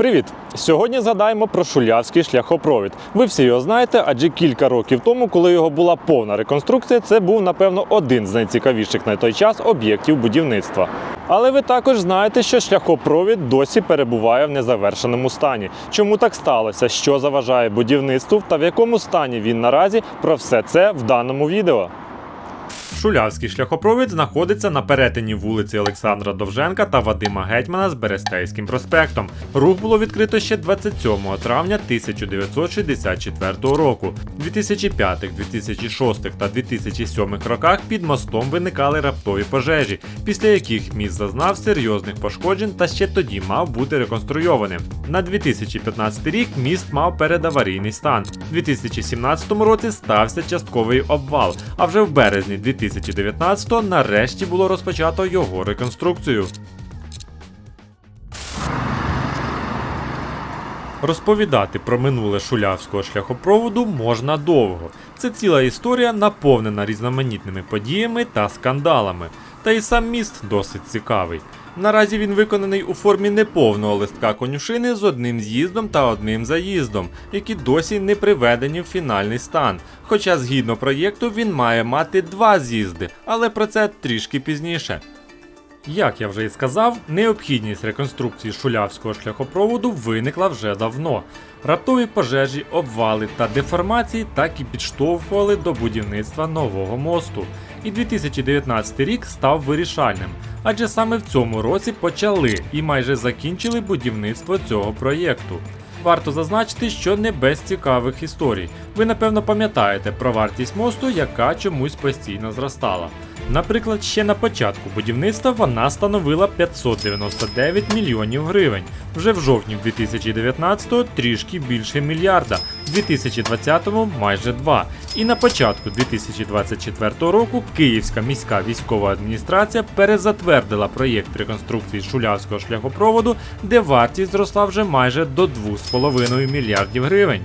Привіт! Сьогодні згадаємо про шулявський шляхопровід. Ви всі його знаєте, адже кілька років тому, коли його була повна реконструкція, це був напевно один з найцікавіших на той час об'єктів будівництва. Але ви також знаєте, що шляхопровід досі перебуває в незавершеному стані. Чому так сталося? Що заважає будівництву та в якому стані він наразі? Про все це в даному відео. Шулявський шляхопровід знаходиться на перетині вулиці Олександра Довженка та Вадима Гетьмана з Берестейським проспектом. Рух було відкрито ще 27 травня 1964 року. У 2005, 2006 та 2007 роках під мостом виникали раптові пожежі, після яких міст зазнав серйозних пошкоджень та ще тоді мав бути реконструйованим. На 2015 рік міст мав передаварійний стан. У 2017 році стався частковий обвал, а вже в березні 2019 нарешті було розпочато його реконструкцію. Розповідати про минуле шулявського шляхопроводу можна довго. Це ціла історія, наповнена різноманітними подіями та скандалами. Та й сам міст досить цікавий. Наразі він виконаний у формі неповного листка конюшини з одним з'їздом та одним заїздом, які досі не приведені в фінальний стан. Хоча згідно проєкту він має мати два з'їзди, але про це трішки пізніше. Як я вже і сказав, необхідність реконструкції шулявського шляхопроводу виникла вже давно. Раптові пожежі, обвали та деформації так і підштовхували до будівництва нового мосту. І 2019 рік став вирішальним, адже саме в цьому році почали і майже закінчили будівництво цього проєкту. Варто зазначити, що не без цікавих історій. Ви напевно пам'ятаєте про вартість мосту, яка чомусь постійно зростала. Наприклад, ще на початку будівництва вона становила 599 мільйонів гривень. Вже в жовтні 2019-го трішки більше мільярда, в 2020-му майже 2. І на початку 2024 року Київська міська військова адміністрація перезатвердила проєкт реконструкції шулявського шляхопроводу, де вартість зросла вже майже до 2,5 мільярдів гривень.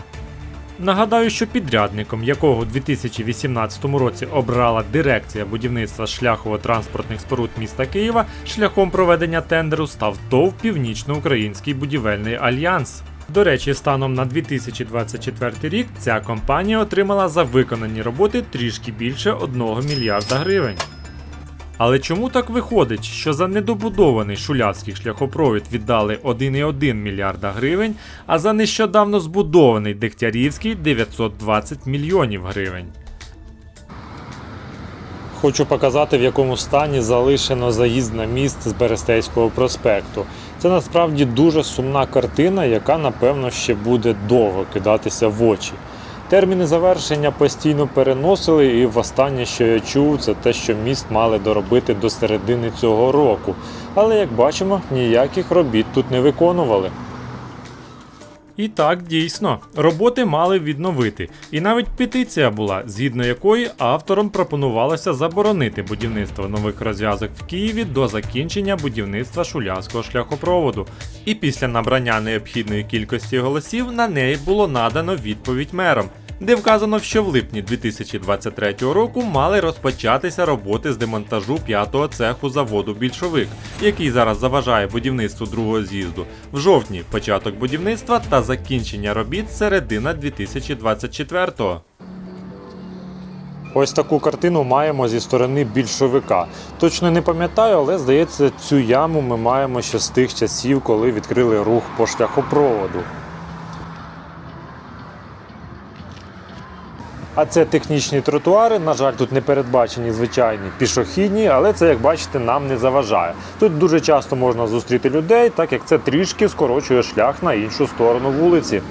Нагадаю, що підрядником, якого у 2018 році обрала дирекція будівництва шляхово-транспортних споруд міста Києва, шляхом проведення тендеру став ТОВ Північноукраїнський будівельний альянс. До речі, станом на 2024 рік ця компанія отримала за виконані роботи трішки більше 1 мільярда гривень. Але чому так виходить, що за недобудований шулявський шляхопровід віддали 1,1 мільярда гривень, а за нещодавно збудований Дегтярівський 920 мільйонів гривень? Хочу показати, в якому стані залишено заїзд на міст з Берестейського проспекту. Це насправді дуже сумна картина, яка напевно ще буде довго кидатися в очі. Терміни завершення постійно переносили, і востаннє, що я чув, це те, що міст мали доробити до середини цього року. Але як бачимо, ніяких робіт тут не виконували. І так, дійсно, роботи мали відновити. І навіть петиція була, згідно якої авторам пропонувалося заборонити будівництво нових розв'язок в Києві до закінчення будівництва шулявського шляхопроводу. І після набрання необхідної кількості голосів на неї було надано відповідь мерам. Де вказано, що в липні 2023 року мали розпочатися роботи з демонтажу п'ятого цеху заводу Більшовик, який зараз заважає будівництву другого з'їзду. В жовтні початок будівництва та закінчення робіт середина 2024-го. Ось таку картину маємо зі сторони більшовика. Точно не пам'ятаю, але здається, цю яму ми маємо ще з тих часів, коли відкрили рух по шляхопроводу. А це технічні тротуари. На жаль, тут не передбачені звичайні пішохідні, але це, як бачите, нам не заважає. Тут дуже часто можна зустріти людей, так як це трішки скорочує шлях на іншу сторону вулиці.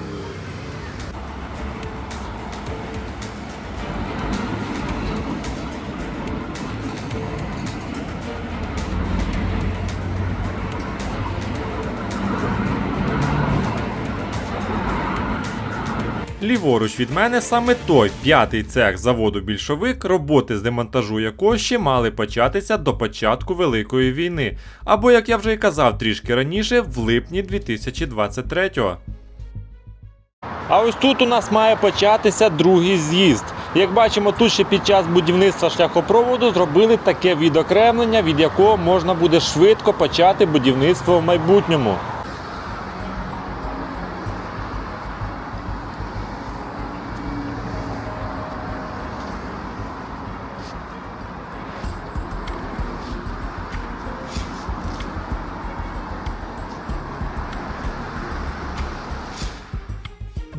Ліворуч від мене саме той п'ятий цех заводу більшовик, роботи з демонтажу якого ще мали початися до початку Великої війни, або, як я вже і казав трішки раніше, в липні 2023-го. А ось тут у нас має початися другий з'їзд. Як бачимо, тут ще під час будівництва шляхопроводу зробили таке відокремлення, від якого можна буде швидко почати будівництво в майбутньому.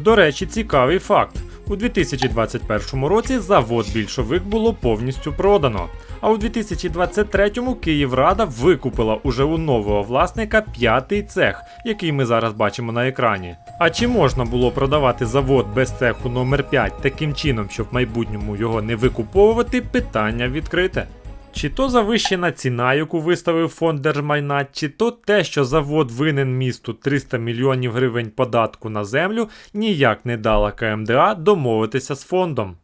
До речі, цікавий факт. У 2021 році завод більшовик було повністю продано. А у 2023-му Київрада викупила уже у нового власника п'ятий цех, який ми зараз бачимо на екрані. А чи можна було продавати завод без цеху номер 5 таким чином, щоб в майбутньому його не викуповувати? Питання відкрите. Чи то завищена ціна, яку виставив фонд держмайна, чи то те, що завод винен місту 300 мільйонів гривень податку на землю, ніяк не дала КМДА домовитися з фондом.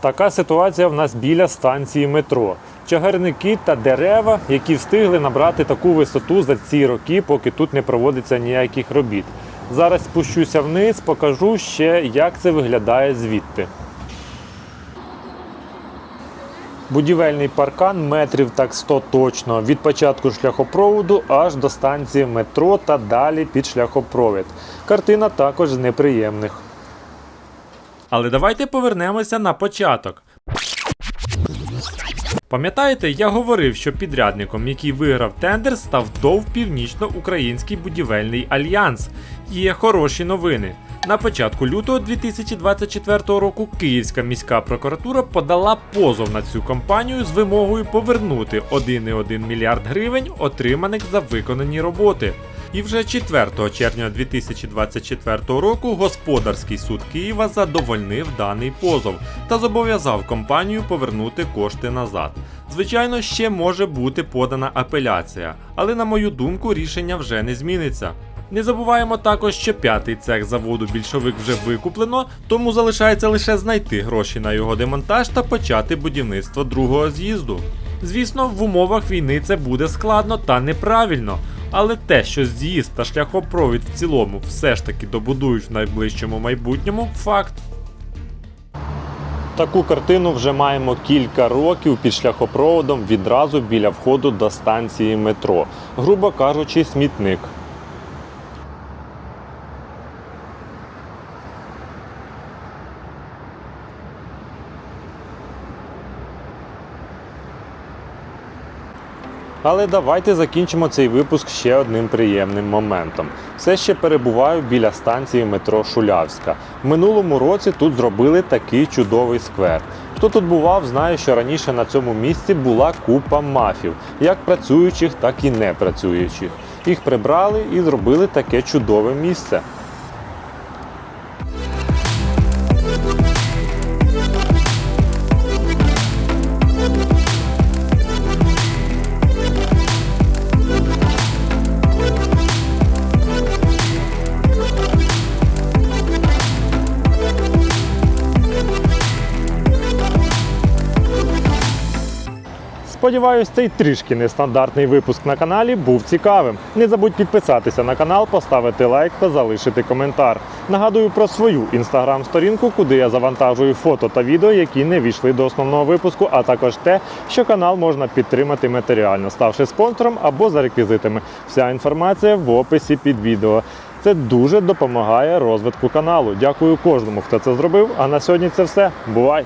Така ситуація в нас біля станції метро. Чагарники та дерева, які встигли набрати таку висоту за ці роки, поки тут не проводиться ніяких робіт. Зараз спущуся вниз, покажу ще, як це виглядає звідти. Будівельний паркан метрів так 100 точно від початку шляхопроводу аж до станції метро та далі під шляхопровід. Картина також з неприємних. Але давайте повернемося на початок. Пам'ятаєте, я говорив, що підрядником, який виграв тендер, став ТОВ Північно-Український будівельний альянс. Є хороші новини. На початку лютого 2024 року Київська міська прокуратура подала позов на цю компанію з вимогою повернути 1,1 мільярд гривень, отриманих за виконані роботи. І вже 4 червня 2024 року господарський суд Києва задовольнив даний позов та зобов'язав компанію повернути кошти назад. Звичайно, ще може бути подана апеляція, але на мою думку, рішення вже не зміниться. Не забуваємо також, що п'ятий цех заводу більшовик вже викуплено, тому залишається лише знайти гроші на його демонтаж та почати будівництво другого з'їзду. Звісно, в умовах війни це буде складно та неправильно, але те, що з'їзд та шляхопровід в цілому все ж таки добудують в найближчому майбутньому, факт. Таку картину вже маємо кілька років під шляхопроводом відразу біля входу до станції метро. Грубо кажучи, смітник. Але давайте закінчимо цей випуск ще одним приємним моментом. Все ще перебуваю біля станції метро Шулявська. В минулому році тут зробили такий чудовий сквер. Хто тут бував, знає, що раніше на цьому місці була купа мафів, як працюючих, так і не працюючих. Їх прибрали і зробили таке чудове місце. Сподіваюсь, цей трішки нестандартний випуск на каналі був цікавим. Не забудь підписатися на канал, поставити лайк та залишити коментар. Нагадую про свою інстаграм-сторінку, куди я завантажую фото та відео, які не війшли до основного випуску, а також те, що канал можна підтримати матеріально, ставши спонсором або за реквізитами. Вся інформація в описі під відео. Це дуже допомагає розвитку каналу. Дякую кожному, хто це зробив. А на сьогодні це все. Бувай!